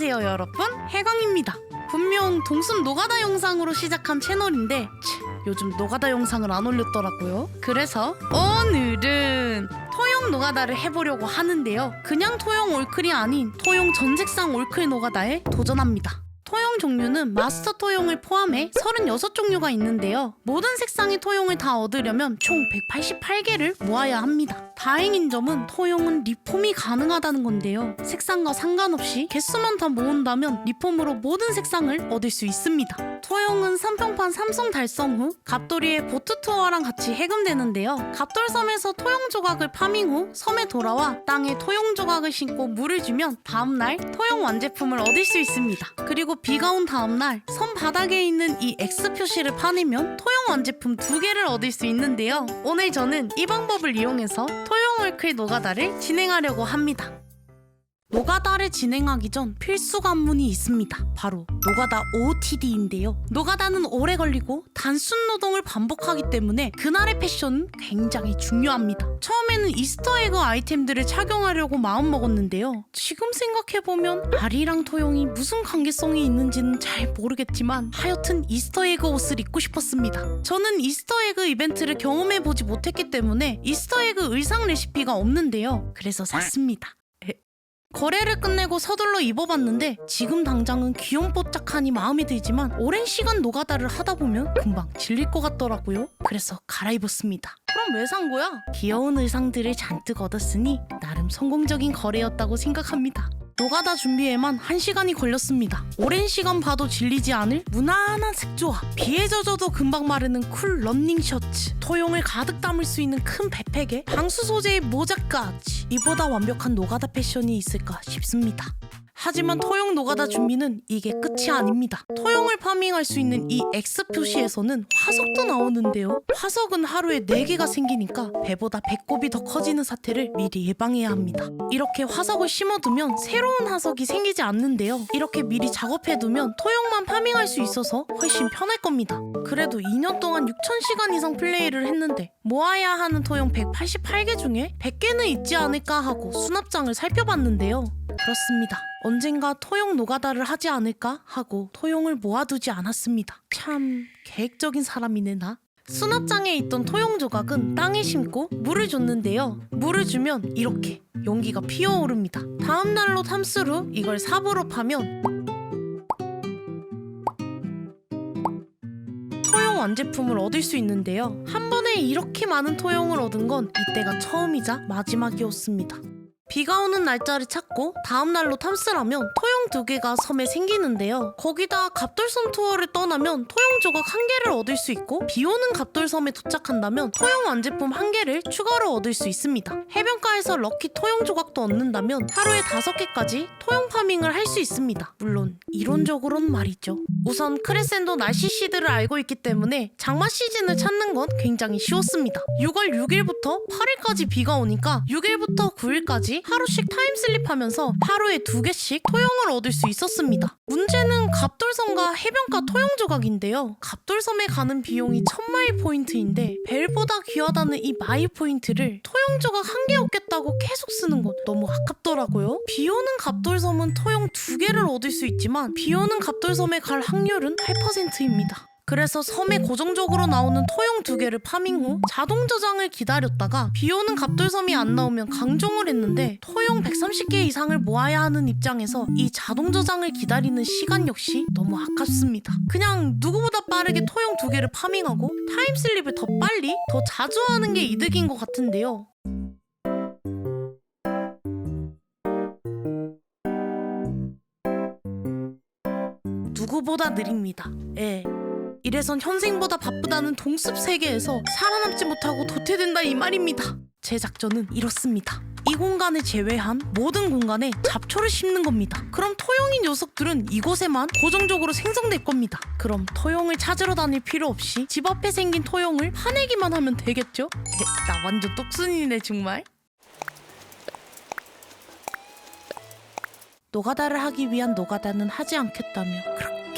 안녕하세요 여러분. 해광입니다. 분명 동순 노가다 영상으로 시작한 채널인데 치, 요즘 노가다 영상을 안 올렸더라고요. 그래서 오늘은 토용 노가다를 해보려고 하는데요. 그냥 토용 올클이 아닌 토용 전색상 올클 노가다에 도전합니다 토용 종류는 마스터 토용을 포함해 36종류가 있는데요. 모든 색상의 토용을 다 얻으려면 총 188개를 모아야 합니다. 다행인 점은 토용은 리폼이 가능하다는 건데요. 색상과 상관없이 개수만 다 모은다면 리폼으로 모든 색상을 얻을 수 있습니다. 토용은 삼평판 삼성 달성 후 갑돌이의 보트 투어랑 같이 해금되는데요. 갑돌섬에서 토용 조각을 파밍 후 섬에 돌아와 땅에 토용 조각을 신고 물을 주면 다음날 토용 완제품을 얻을 수 있습니다. 그리고 비가 온 다음날 섬 바닥에 있는 이 X 표시를 파내면 토용 완제품 두 개를 얻을 수 있는데요. 오늘 저는 이 방법을 이용해서 토용 얼클 노가다를 진행하려고 합니다. 노가다를 진행하기 전 필수 관문이 있습니다. 바로 노가다 OOTD인데요. 노가다는 오래 걸리고 단순 노동을 반복하기 때문에 그날의 패션은 굉장히 중요합니다. 처음에는 이스터에그 아이템들을 착용하려고 마음먹었는데요. 지금 생각해보면 아리랑 토용이 무슨 관계성이 있는지는 잘 모르겠지만 하여튼 이스터에그 옷을 입고 싶었습니다. 저는 이스터에그 이벤트를 경험해보지 못했기 때문에 이스터에그 의상 레시피가 없는데요. 그래서 샀습니다. 거래를 끝내고 서둘러 입어봤는데 지금 당장은 귀염뽀짝하니 마음에 들지만 오랜 시간 노가다를 하다 보면 금방 질릴 것 같더라고요. 그래서 갈아입었습니다. 그럼 왜 산 거야? 귀여운 의상들을 잔뜩 얻었으니 나름 성공적인 거래였다고 생각합니다. 노가다 준비에만 한시간이 걸렸습니다. 오랜 시간 봐도 질리지 않을 무난한 색조와 비에 젖어도 금방 마르는 쿨 런닝 셔츠, 토용을 가득 담을 수 있는 큰 백팩에 방수 소재의 모자까지 이보다 완벽한 노가다 패션이 있을까 싶습니다. 하지만 토용 노가다 준비는 이게 끝이 아닙니다. 토용을 파밍할 수 있는 이 X 표시에서는 화석도 나오는데요. 화석은 하루에 4개가 생기니까 배보다 배꼽이 더 커지는 사태를 미리 예방해야 합니다. 이렇게 화석을 심어두면 새로운 화석이 생기지 않는데요. 이렇게 미리 작업해두면 토용만 파밍할 수 있어서 훨씬 편할 겁니다. 그래도 2년 동안 6,000시간 이상 플레이를 했는데 모아야 하는 토용 188개 중에 100개는 있지 않을까 하고 수납장을 살펴봤는데요. 그렇습니다. 언젠가 토용 노가다를 하지 않을까 하고 토용을 모아두지 않았습니다. 참 계획적인 사람이네 나. 수납장에 있던 토용 조각은 땅에 심고 물을 줬는데요. 물을 주면 이렇게 용기가 피어오릅니다. 다음 날로 탐술 후 이걸 삽으로 파면 토용 완제품을 얻을 수 있는데요. 한 번에 이렇게 많은 토용을 얻은 건 이때가 처음이자 마지막이었습니다. 비가 오는 날짜를 찾고 다음 날로 탐스라면 토용 두 개가 섬에 생기는데요. 거기다 갑돌섬 투어를 떠나면 토용 조각 한 개를 얻을 수 있고 비 오는 갑돌섬에 도착한다면 토용 완제품 한 개를 추가로 얻을 수 있습니다. 해변가에서 럭키 토용 조각도 얻는다면 하루에 다섯 개까지 토용 파밍을 할 수 있습니다. 물론 이론적으로는 말이죠. 우선 크레센도 날씨 시드를 알고 있기 때문에 장마 시즌을 찾는 건 굉장히 쉬웠습니다. 6월 6일부터 8일까지 비가 오니까 6일부터 9일까지 하루씩 타임슬립하면서 하루에 두 개씩 토용을 얻을 수 있었습니다. 문제는 갑돌섬과 해변가 토용 조각인데요. 갑돌섬에 가는 비용이 1000마일 포인트인데 벨보다 귀하다는 이 마일 포인트를 토용 조각 한 개 얻겠다고 계속 쓰는 건 너무 아깝더라고요. 비 오는 갑돌섬은 토용 두 개를 얻을 수 있지만 비 오는 갑돌섬에 갈 확률은 8%입니다. 그래서 섬에 고정적으로 나오는 토용 두 개를 파밍 후 자동 저장을 기다렸다가 비 오는 갑돌섬이 안 나오면 강종을 했는데 토용 130개 이상을 모아야 하는 입장에서 이 자동 저장을 기다리는 시간 역시 너무 아깝습니다. 그냥 누구보다 빠르게 토용 두 개를 파밍하고 타임슬립을 더 빨리 더 자주 하는 게 이득인 것 같은데요. 누구보다 느립니다. 예. 이래선 현생보다 바쁘다는 동습 세계에서 살아남지 못하고 도태된다 이 말입니다. 제 작전은 이렇습니다. 이 공간을 제외한 모든 공간에 잡초를 심는 겁니다. 그럼 토용인 녀석들은 이곳에만 고정적으로 생성될 겁니다. 그럼 토용을 찾으러 다닐 필요 없이 집 앞에 생긴 토용을 파내기만 하면 되겠죠? 에, 나 완전 똑순이네 정말. 노가다를 하기 위한 노가다는 하지 않겠다며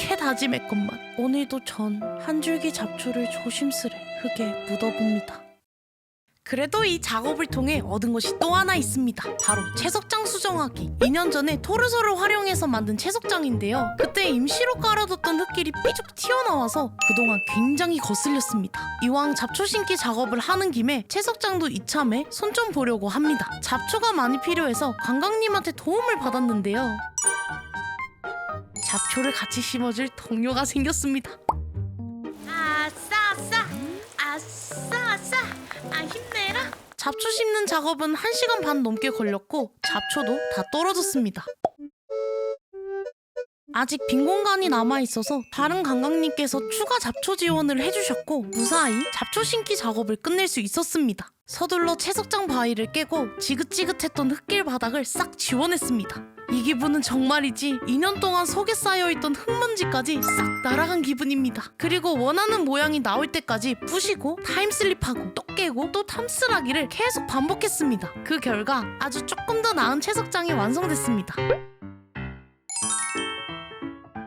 그렇게 다짐했건만 오늘도 전 한 줄기 잡초를 조심스레 흙에 묻어봅니다. 그래도 이 작업을 통해 얻은 것이 또 하나 있습니다. 바로 채석장 수정하기. 2년 전에 토르소를 활용해서 만든 채석장인데요. 그때 임시로 깔아뒀던 흙길이 삐죽 튀어나와서 그동안 굉장히 거슬렸습니다. 이왕 잡초 신기 작업을 하는 김에 채석장도 이참에 손 좀 보려고 합니다. 잡초가 많이 필요해서 관광님한테 도움을 받았는데요. 잡초를 같이 심어줄 동료가 생겼습니다. 아싸 아싸. 아싸 아싸. 아 힘내라. 잡초 심는 작업은 1시간 반 넘게 걸렸고 잡초도 다 떨어졌습니다. 아직 빈 공간이 남아있어서 다른 관광님께서 추가 잡초 지원을 해주셨고 무사히 잡초 심기 작업을 끝낼 수 있었습니다. 서둘러 채석장 바위를 깨고 지긋지긋했던 흙길 바닥을 싹 지원했습니다 이 기분은 정말이지 2년 동안 속에 쌓여있던 흙먼지까지 싹 날아간 기분입니다. 그리고 원하는 모양이 나올 때까지 부시고 타임슬립하고 또 깨고 또 탐스라기를 계속 반복했습니다. 그 결과 아주 조금 더 나은 채석장이 완성됐습니다.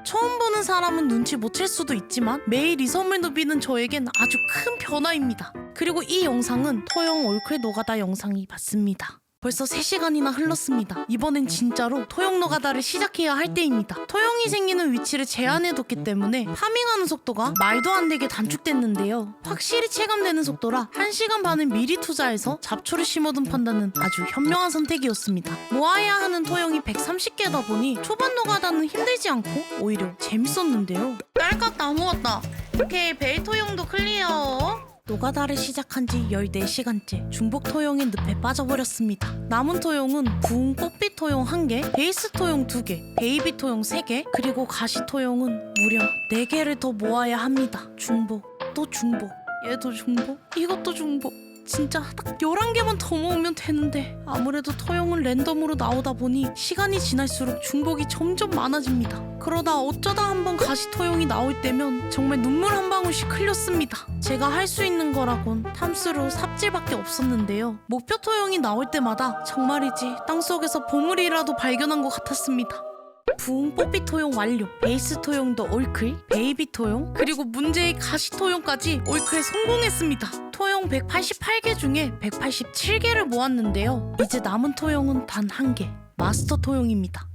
처음 보는 사람은 눈치 못 챌 수도 있지만 매일 이 선물 누비는 저에겐 아주 큰 변화입니다. 그리고 이 영상은 토영 올클 노가다 영상이 맞습니다. 벌써 3시간이나 흘렀습니다. 이번엔 진짜로 토용 노가다를 시작해야 할 때입니다. 토용이 생기는 위치를 제한해뒀기 때문에 파밍하는 속도가 말도 안 되게 단축됐는데요. 확실히 체감되는 속도라 1시간 반을 미리 투자해서 잡초를 심어둔 판단은 아주 현명한 선택이었습니다. 모아야 하는 토용이 130개다 보니 초반 노가다는 힘들지 않고 오히려 재밌었는데요. 딸깍 다 모았다. 오케이 벨 토용도 클리어. 노가다를 시작한 지 14시간째 중복 토용의 늪에 빠져버렸습니다. 남은 토용은 구운 꽃빛 토용 1개, 베이스 토용 2개, 베이비 토용 3개, 그리고 가시 토용은 무려 4개를 더 모아야 합니다. 중복, 또 중복, 얘도 중복, 이것도 중복. 진짜 딱 11개만 더 모으면 되는데 아무래도 토용은 랜덤으로 나오다 보니 시간이 지날수록 중복이 점점 많아집니다. 그러다 어쩌다 한번 가시 토용이 나올 때면 정말 눈물 한 방울씩 흘렸습니다. 제가 할 수 있는 거라곤 탐수로 삽질밖에 없었는데요. 목표 토용이 나올 때마다 정말이지 땅속에서 보물이라도 발견한 것 같았습니다. 부은 뽀삐 토용 완료. 베이스 토용도 올클 베이비 토용 그리고 문제의 가시 토용까지 올클에 성공했습니다. 토용 188개 중에 187개를 모았는데요. 이제 남은 토용은 단 한 개 마스터 토용입니다.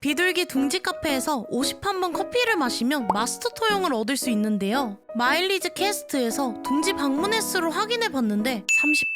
비둘기 둥지 카페에서 51번 커피를 마시면 마스터 토용을 얻을 수 있는데요. 마일리즈 캐스트에서 둥지 방문 횟수를 확인해 봤는데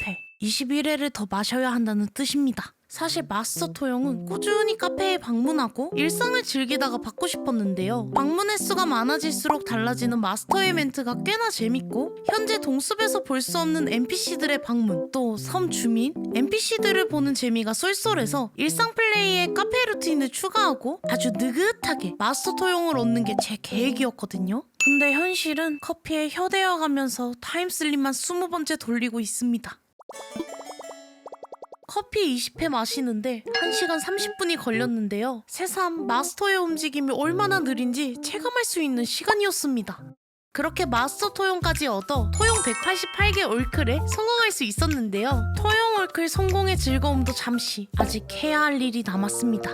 30회 21회를 더 마셔야 한다는 뜻입니다 사실 마스터 토용은 꾸준히 카페에 방문하고 일상을 즐기다가 받고 싶었는데요. 방문 횟수가 많아질수록 달라지는 마스터의 멘트가 꽤나 재밌고 현재 동숲에서 볼 수 없는 NPC들의 방문 또 섬 주민, NPC들을 보는 재미가 쏠쏠해서 일상 플레이에 카페 루틴을 추가하고 아주 느긋하게 마스터 토용을 얻는 게 제 계획이었거든요. 근데 현실은 커피에 혀대어 가면서 타임슬립만 20번째 돌리고 있습니다. 커피 20회 마시는데 1시간 30분이 걸렸는데요. 새삼 마스터의 움직임이 얼마나 느린지 체감할 수 있는 시간이었습니다. 그렇게 마스터 토용까지 얻어 토용 188개 올클에 성공할 수 있었는데요. 토용 올클 성공의 즐거움도 잠시 아직 해야 할 일이 남았습니다.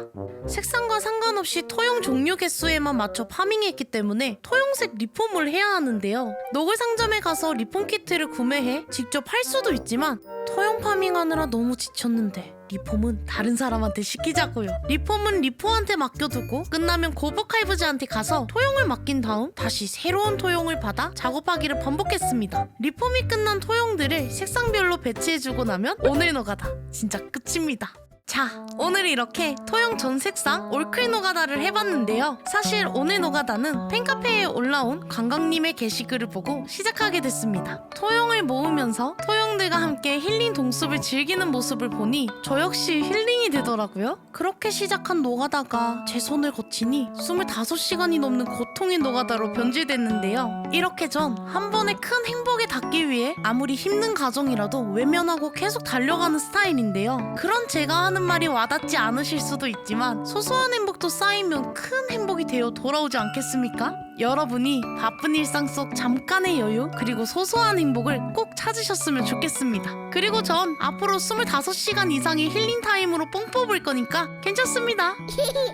색상과 상관없이 토용 종류 개수에만 맞춰 파밍했기 때문에 토용색 리폼을 해야 하는데요. 노글 상점에 가서 리폼 키트를 구매해 직접 할 수도 있지만 토용 파밍하느라 너무 지쳤는데 리폼은 다른 사람한테 시키자고요. 리폼은 리포한테 맡겨두고 끝나면 고버칼브즈한테 가서 토용을 맡긴 다음 다시 새로운 토용을 받아 작업하기를 반복했습니다. 리폼이 끝난 토용들을 색상별로 배치해주고 나면 오늘 노가다 진짜 끝입니다. 자, 오늘 이렇게 토용 전 색상 올클 노가다를 해봤는데요. 사실 오늘 노가다는 팬카페에 올라온 관광님의 게시글을 보고 시작하게 됐습니다. 토용을 모으면서 토 용들과 함께 힐링 동숲을 즐기는 모습을 보니 저 역시 힐링이 되더라고요. 그렇게 시작한 노가다가 제 손을 거치니 25시간이 넘는 고통의 노가다로 변질됐는데요. 이렇게 전 한 번에 큰 행복에 닿기 위해 아무리 힘든 가정이라도 외면하고 계속 달려가는 스타일인데요. 그런 제가 하는 말이 와닿지 않으실 수도 있지만 소소한 행복도 쌓이면 큰 행복이 되어 돌아오지 않겠습니까? 여러분이 바쁜 일상 속 잠깐의 여유 그리고 소소한 행복을 꼭 찾으셨으면 좋겠습니다. 그리고 전 앞으로 25시간 이상의 힐링 타임으로 뽕 뽑을 거니까 괜찮습니다.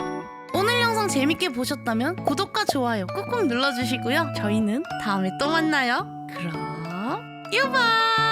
오늘 영상 재밌게 보셨다면 구독과 좋아요 꾹꾹 눌러주시고요. 저희는 다음에 또 만나요. 그럼 유바!